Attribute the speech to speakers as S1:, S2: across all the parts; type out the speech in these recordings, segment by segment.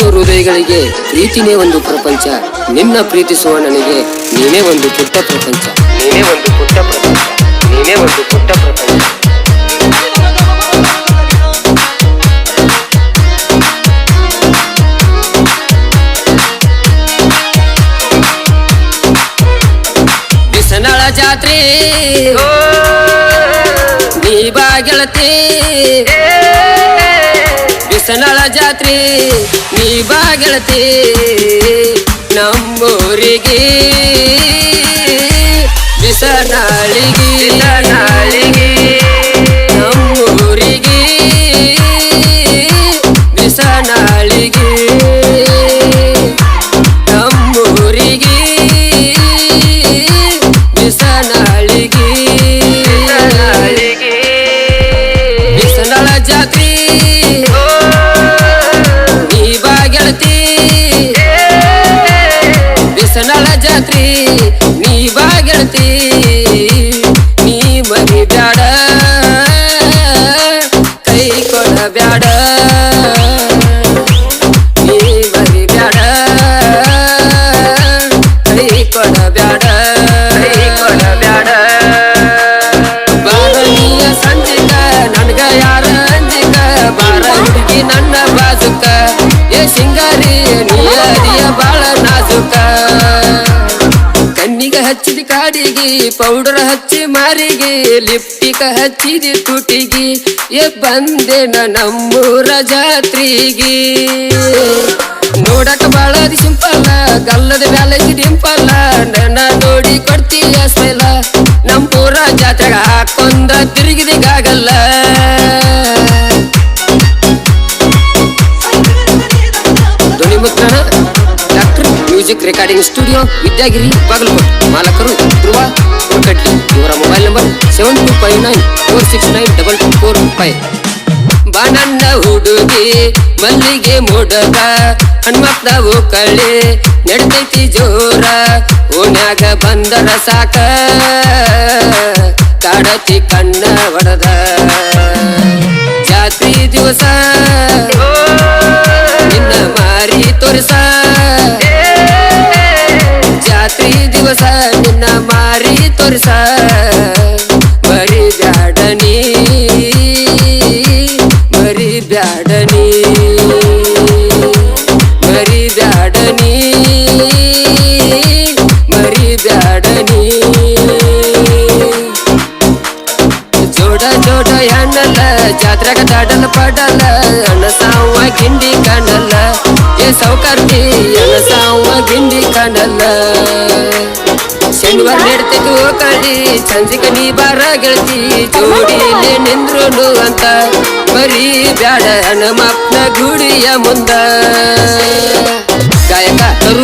S1: ಪ್ರೀತಿಸುವ ಹೃದಯಗಳಿಗೆ ಪ್ರೀತಿನೇ ಒಂದು ಪ್ರಪಂಚ. ನಿನ್ನ ಪ್ರೀತಿಸುವ ನನಗೆ ನೀನೇ ಒಂದು ಪುಟ್ಟ ಪ್ರಪಂಚ. ನೀನೇ ಒಂದು ಪುಟ್ಟ ಪ್ರಪಂಚ. ನೀನೇ ಒಂದು ಪುಟ್ಟ ಪ್ರಪಂಚ. ಬಿಸನಳ ಜಾತ್ರೆ ನೀ ಬಾ ಬಿಸನಳ ಜಾತ್ರೆ ನೀ ಬಾ ಗೆಳತಿ ನಮ್ಮೂರಿಗೆ. ಬಿಸನಾಳಿಗೆ ನಾಳಿಗೆ ನಮ್ಮೂರಿಗೆ. ಬಿಸನಾಳಿಗೆ. ನಮ್ಮೂರಿಗೆ. ಬಿಸನಾಳಿಗೆ. ಬಿಸನಳ ಜಾತ್ರೆ. ನೀ ಬಾ ಕಣ್ಣಿಗ ಕಾಡಿಗೆ, ಪೌಡರ್ ಹಚ್ಚಿ ಮಾರಿಗೆ ಲಿಪ್ಟಿಕ ಹಚ್ಚಿದೆ ತುಟಿಗೆ ಎ ಬಂದೆ ನಮ್ಮೂರ ಜಾತ್ರೆಗೆ. ನೋಡಕ ಬಾಳದಿ ಸಿಂಪಲ್ಲ ಗಲ್ಲದ ಬ್ಯಾಲಜಿ ಡಿಂಪಲ್ಲ music recording studio Vidyagiri, Bagalkote. ಮಾಲಕರು, Dhruva Hurkatti ಇವರ mobile number seven two five nine four six nine double two four five ಬಾನಣ್ಣ ಹುಡುಗಿ, ಮಲ್ಲಿಗೆ ಮುಡಕ ಹಣ್ಮತ್ತ ಕಳ್ಳಿ ನಡ್ತೈತಿ ಜೋರ, ಓಣ್ಯಾಗ ಬಂದರ ಸಾಕ. ಕಾಡತಿ ಕಣ್ಣ ಒಡದ. ಜಾತ್ರಿ ದಿವಸ ದಿವಸ ನಿನ್ನ ಮಾರಿ ತೋರಿಸ. ಮರಿ ಬ್ಯಾಡನಿ ಮರಿ ಬ್ಯಾಡನಿ ಮರಿ ಬ್ಯಾಡನಿ ಮರಿ ಬ್ಯಾಡನಿ ಜೋಡ ಜೋಡ ಹೆಣ್ಣಲ್ಲ ಜಾತ್ರೆಗ ದಾಡಲ ಪಡಲ್ಲ ಅಣ್ಣ ಸಾವ ಗಿಂಡಿ ಕಾಣಲ್ಲ. ಏ ಸೌಕರ್ತಿ ನೆಡ್ತಿದ್ದು ಕಳಿ ಸಂಜಿಕ ನೀ ಬಾರ ಗೆಳತಿ ಜೋಡಿಲೆ ನಿಂದ್ರುನು ಅಂತ. ಬರೀ ಬ್ಯಾಡ ಹನುಮಪ್ಪನ ಗುಡಿಯ ಮುಂದ. ಗಾಯಕ ತರು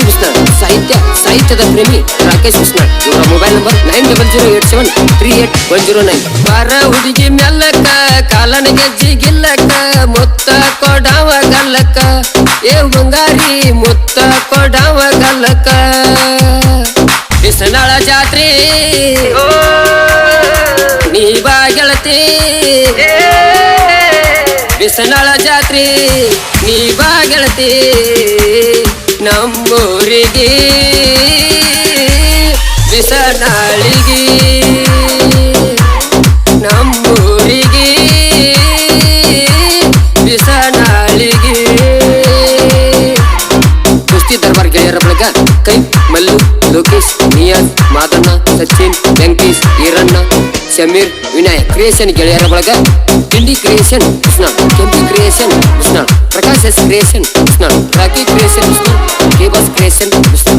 S1: ಸಾಹಿತ್ಯ ಸಾಹಿತ್ಯದ ಪ್ರೇಮಿ ರಾಕೇಶ್ ಕೃಷ್ಣ. ಇವರ mobile number nine double zero eight seven three eight one zero nine ಬಾರ ಹುಡುಗಿ ಮೆಲ್ಲಕ್ಕ ಕಾಲನ ಗೆಜ್ಜಿ ಗಿಲ್ಲಕ್ಕ ಮುತ್ತ ಕೊಡವ ಗಲ್ಲಕ್ಕ. ಏ ಬಂಗಾರಿ ಮುತ್ತ ಗಲ್ಲಕ್ಕ ಬಿಸನಾಳ ಜಾತ್ರೆ. ನೀ ಬಾ ಗೆಳತಿ. ಬಿಸನಾಳ ಜಾತ್ರೆ, ನೀ ಬಾ ಗೆಳತಿ. ನಮ್ಮೂರಿಗೆ ಬಿಸನಾಳಿಗೆ ಗೆಳೆಯರ ಕೈ ಮಲ್ಲು ಲೋಕೇಶ್. ಸಚಿನ್ ವೆಂಕಟೇಶ್ ಈರಣ್ಣ ಸಮೀರ್ ವಿನಾಯಕ್ ಕ್ರಿಯೇಷನ್ ಗೆಳೆಯರ ಬಳಗ ತಿಂಡಿ creation Krishna Kempi creation Krishna Prakash S creation Krishna Rocky creation Krishna ಕೇಬಸ್ creation Krishna